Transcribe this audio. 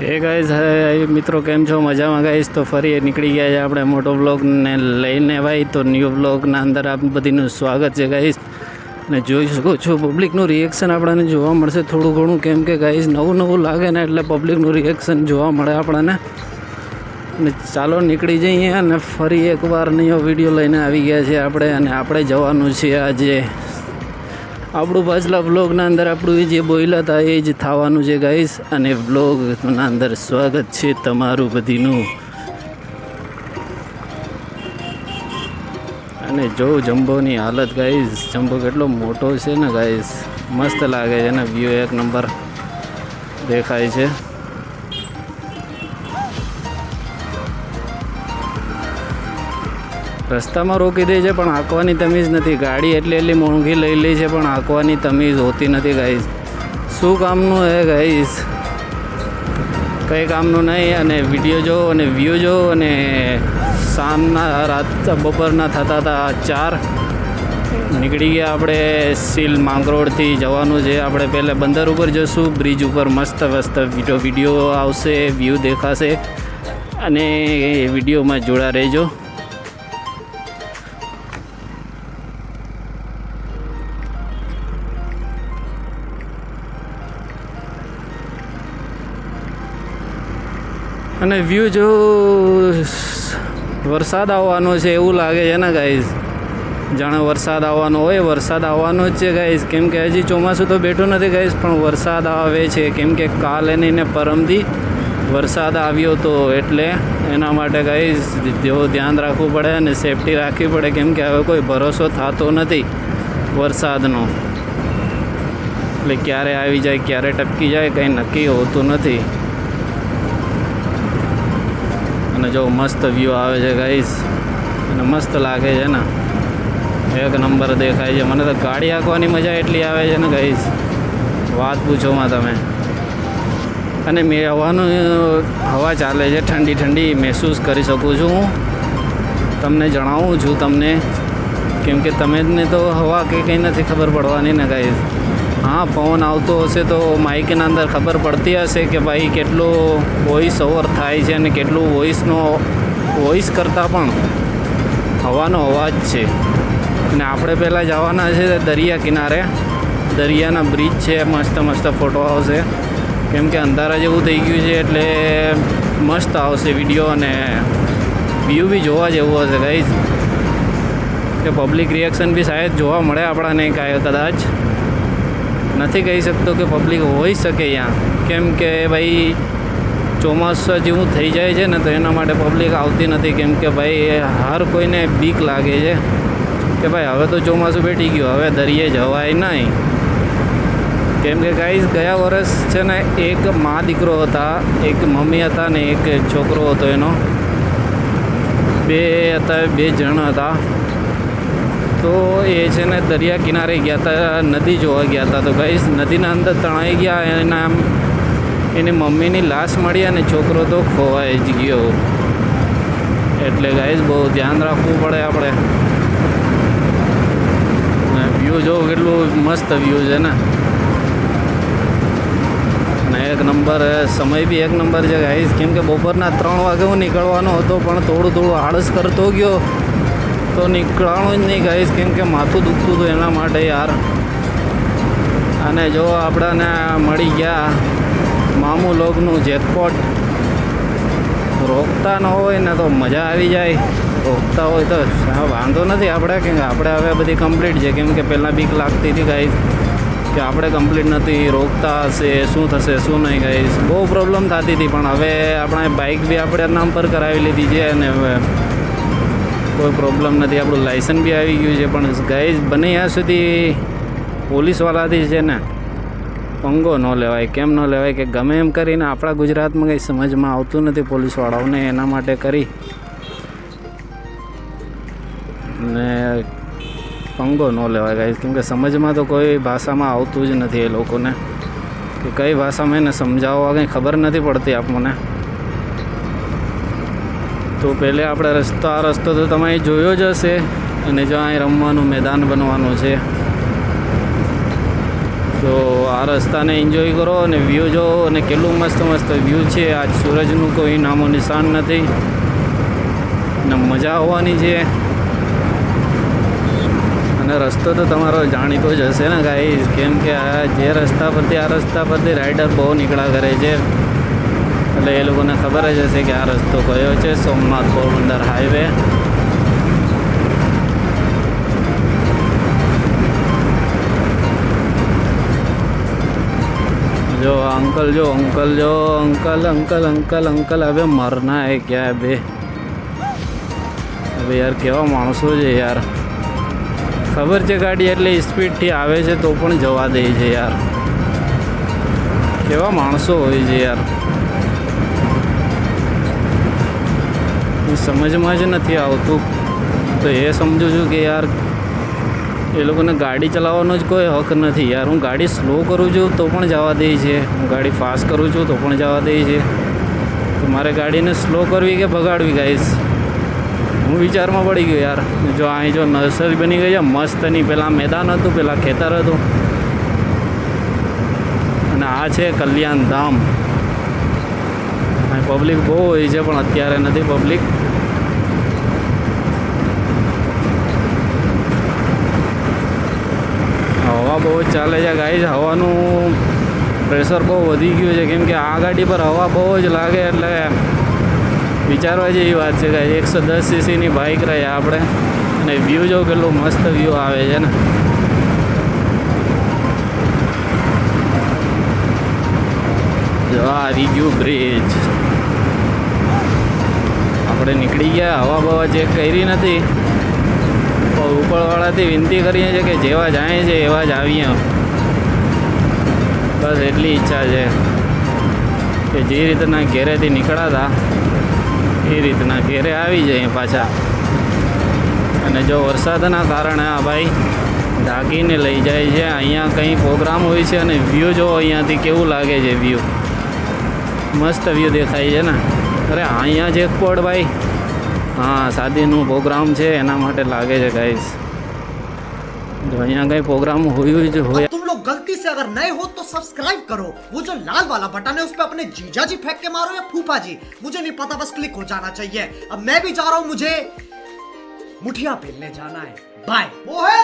Hey guys મિત્રો કેમ છો? મજામાં ગાઈશ તો ફરી નીકળી ગયા છે આપણે મોટો બ્લોગને લઈને ભાઈ. તો ન્યૂ બ્લોગના અંદર આપ બધીનું સ્વાગત છે ગાઈશ ને જોઈ શકો છો પબ્લિકનું રિએક્શન આપણને જોવા મળશે થોડું ઘણું. કેમ કે ગાઈઝ નવું નવું લાગે ને એટલે પબ્લિકનું રિએક્શન જોવા મળે આપણને. ને ચાલો નીકળી જઈએ અને ફરી એકવાર નવો વીડિયો લઈને આવી ગયા છે આપણે. અને આપણે જવાનું છે આજે આપણું પાછલા બ્લોગના અંદર આપણું જે બોયલા હતા, એ જ થવાનું છે ગાઈસ અને બ્લોગના અંદર સ્વાગત છે તમારું બધીનું. અને જો જમ્બોની હાલત ગાઈસ જમ્બો કેટલો મોટો છે ને ગાઈસ મસ્ત લાગે છે ને વ્યૂ એક નંબર દેખાય છે. રસ્તામાં રોકી દે છે, પણ આંકવાની તમીઝ નથી. ગાડી એટલી એટલી મોંઘી લઈ લે છે, પણ આંકવાની તમીઝ હોતી નથી ગાઈશ શું કામનું હે ગાઈશ કંઈ કામનું નહીં, અને વીડિયો જો અને વ્યૂ જો અને સાંજના રાત બપોરના થતા હતા ચાર. નીકળી ગયા આપણે સીલ માંગરોળથી જવાનું છે. આપણે પહેલાં બંદર ઉપર જશું બ્રિજ ઉપર મસ્ત મસ્ત વીડિયો વીડિયો આવશે વ્યૂ દેખાશે, અને એ વિડીયોમાં જોડા રહેજો. અને વ્યૂ જો વરસાદ આવવાનો છે એવું લાગે છે ને ગાઈઝ જાણે વરસાદ આવવાનો હોય, વરસાદ આવવાનો જ છે ગાઈઝ કેમ કે હજી ચોમાસું તો બેઠું નથી ગાઈઝ પણ વરસાદ આવે છે. કેમ કે કાલે નહીં પરમથી વરસાદ આવ્યો હતો એટલે એના માટે ગાઈઝ જેવો ધ્યાન રાખવું પડે અને સેફટી રાખવી પડે. કેમ કે હવે કોઈ ભરોસો થતો નથી વરસાદનો. એટલે ક્યારે આવી જાય, ક્યારે ટપકી જાય, કંઈ નક્કી હોતું નથી. અને જો મસ્ત વ્યૂ આવે છે ગાઈઝ અને મસ્ત લાગે છે ને. એક નંબર દેખાય છે. મને તો ગાડી હાંકવાની મજા એટલી આવે છે ને ગાઈઝ વાત પૂછોમાં તમે. અને મેં હવાનું, હવા ચાલે છે, ઠંડી ઠંડી. મહેસૂસ કરી શકું છું હું. તમને જણાવું છું તમને. કેમ કે તમે તો હવા કે કંઈ નથી ખબર પડવાની ને ગાઈસ હા, પવન આવતો હશે તો માઇકના અંદર ખબર પડતી હશે કે ભાઈ કેટલું વોઇસ ઓવર થાય છે અને કેટલું વોઇસનો વોઇસ કરતાં પણ હવાનો અવાજ છે. અને આપણે પહેલાં જવાના છે દરિયા કિનારે. દરિયાના બ્રિજ છે, મસ્ત મસ્ત ફોટો આવશે. કેમ કે અંધારા જેવું થઈ ગયું છે એટલે મસ્ત આવશે વીડિયો અને વ્યૂ બી જોવા જેવું હશે ગાઈઝ કે પબ્લિક રિએક્શન બી શાયદ જોવા મળે આપણાને કાંઈ કદાચ. નથી કહી શકતો કે પબ્લિક હોઈ શકે ત્યાં. કેમ કે ભાઈ, ચોમાસા જેવું થઈ જાય છે ને, તો એના માટે પબ્લિક આવતી નથી. કેમ કે ભાઈ હર કોઈને બીક લાગે છે કે ભાઈ, હવે તો ચોમાસું બેઠી ગયું, હવે દરિયે જવાય નહીં. કેમ કે ગાઈઝ ગયા વર્ષ છે ને, એક મા દીકરો હતા, એક મમ્મી હતા ને, એક છોકરો હતો એનો. બે હતા, બે જણ હતા. તો એ છે ને દરિયા કિનારે ગયા હતા નદી જોવા ગયા હતા તો ગાઈસ નદીના અંદર તણાઈ ગયા એના એની મમ્મીની લાશ મળી અને છોકરો તો ખોવાઈ જ ગયો. એટલે ગાઈસ બહુ ધ્યાન રાખવું પડે આપણે. વ્યૂ જોવો કેટલું મસ્ત વ્યૂ છે ને. અને એક નંબર સમય બી એક નંબર છે ગાઈસ કેમ કે બપોરના ત્રણ વાગે હું નીકળવાનો હતો, પણ થોડું થોડું આળસ કરતો ગયો. તો નીકળવાનું જ નહીં ગાઈશ કેમ કે માથું દુખતું હતું એના માટે યાર. અને જો આપણાને મળી ગયા મામુ લોગનું જેકપોટ રોકતા ન હોય ને તો મજા આવી જાય. રોકતા હોય તો વાંધો નથી આપણે, કેમ કે આપણે હવે બધી કમ્પ્લીટ છે. કેમ કે પહેલાં બીક લાગતી હતી ગાઈશ કે આપણે કમ્પ્લીટ નથી, રોકતા હશે, શું થશે, શું નહીં ગાઈશ બહુ પ્રોબ્લેમ થતી હતી, પણ હવે આપણે બાઇક બી આપણે નામ પર કરાવી લીધી છે અને હવે કોઈ પ્રોબ્લેમ નથી. આપણું લાઇસન્સ બી આવી ગયું છે, પણ ગાઈઝ બને ત્યાં સુધી પોલીસવાળાથી છે ને પંગો ન લેવાય. કેમ ન લેવાય કે ગમે એમ કરીને આપણા ગુજરાતમાં કંઈ સમજમાં આવતું નથી પોલીસવાળાઓને એના માટે કરી. ને પંગો ન લેવાય ગાઈઝ કેમ કે સમજમાં તો કોઈ ભાષામાં આવતું જ નથી એ લોકોને. કે કઈ ભાષામાં એને સમજાવવા કંઈ ખબર નથી પડતી આપણને. તો પહેલે આપણે રસ્તો રસ્તો તો તમે જોયો જ હશે. અને જો અહીં રમવાનું મેદાન બનવાનું છે. તો આ રસ્તાને એન્જોય કરો અને વ્યૂ જો, અને કેટલું મસ્ત મસ્ત વ્યૂ છે. આજ સૂરજનું કોઈ નામો નિશાન નથી. અને મજા આવવાની છે. અને રસ્તો તો તમારો જાણીતો જ હશે ને ગાઈઝ કેમ કે આ જે રસ્તા પરથી, આ રસ્તા પરથી રાઇડર બહુ નીકળ્યા કરે છે. એટલે એ લોકોને ખબર જ હશે કે આ રસ્તો કયો છે, સોમનાથ પોરબંદર હાઈવે જો અંકલ જો અંકલ જો અંકલ અંકલ અંકલ અંકલ, હવે મરના હે ક્યાં બે? હવે યાર કેવા માણસો છે યાર. ખબર છે ગાડી એટલી સ્પીડથી આવે છે તો પણ જવા દે છે યાર. કેવા માણસો હોય છે યાર. સમજમાં જ નથી આવતું. તો એ સમજુ છું કે યાર, એ લોકોને ગાડી ચલાવવાનો જ કોઈ હક નથી. યાર, હું ગાડી સ્લો કરું છું તો પણ જવા દે છે. હું ગાડી ફાસ્ટ કરું છું તો પણ જવા દે છે. તો મારે ગાડીને સ્લો કરવી કે ભગાડવી ગાઈશ હું વિચારમાં પડી ગયો યાર. જો અહીં જો નર્સરી બની ગઈ છે, મસ્ત નહીં પહેલાં મેદાન હતું પહેલાં ખેતર હતું. અને આ છે કલ્યાણ ધામ. પબ્લિક બહુ હોય છે, પણ અત્યારે નથી પબ્લિક હવા બહુ જ ચાલે છે ગાઈઝ હવાનું પ્રેશર બહુ વધી ગયું છે. કેમ કે આ ગાડી પર હવા બહુ જ લાગે એટલે વિચારવા જેવી વાત છે ગાઈઝ એકસો દસ સીસીની બાઇક રહી આપણે. અને વ્યૂ જો કેટલું મસ્ત વ્યૂ આવે છે, ને. આવી ગયું બ્રિજ આપણે નીકળી ગયા, હવા બવા ચેક કરી નથી. ઉપરવાળાથી વિનંતી કરીએ છીએ કે જેવા જાય છે એવા જ આવીએ. બસ એટલી ઈચ્છા છે કે જે રીતના ઘેરેથી નીકળ્યા હતા એ રીતના ઘેરે આવી જાય પાછા. અને જો વરસાદના કારણે આ ભાઈ ઢાંકીને લઈ જાય છે, અહીંયા કંઈ પ્રોગ્રામ હોય છે અને વ્યૂ જો અહીંયાથી કેવું લાગે છે વ્યૂ મસ્ત વ્યૂ દેખાય છે ને. અરે અહીંયા જ એક પોડ ભાઈ હા શાદીનું પ્રોગ્રામ છે એના માટે લાગે છે ગાઈસ જો અહીંયા કંઈ પ્રોગ્રામ હોય જ હોય तुम लोग गलती से अगर नए हो तो सब्सक्राइब करो वो जो लाल वाला बटन है उस पर अपने जीजा जी फेंक के मारो या फूफा जी मुझे नहीं पता बस क्लिक हो जाना चाहिए अब मैं भी जा रहा हूं मुझे मुठिया पेलने जाना है बाय वो है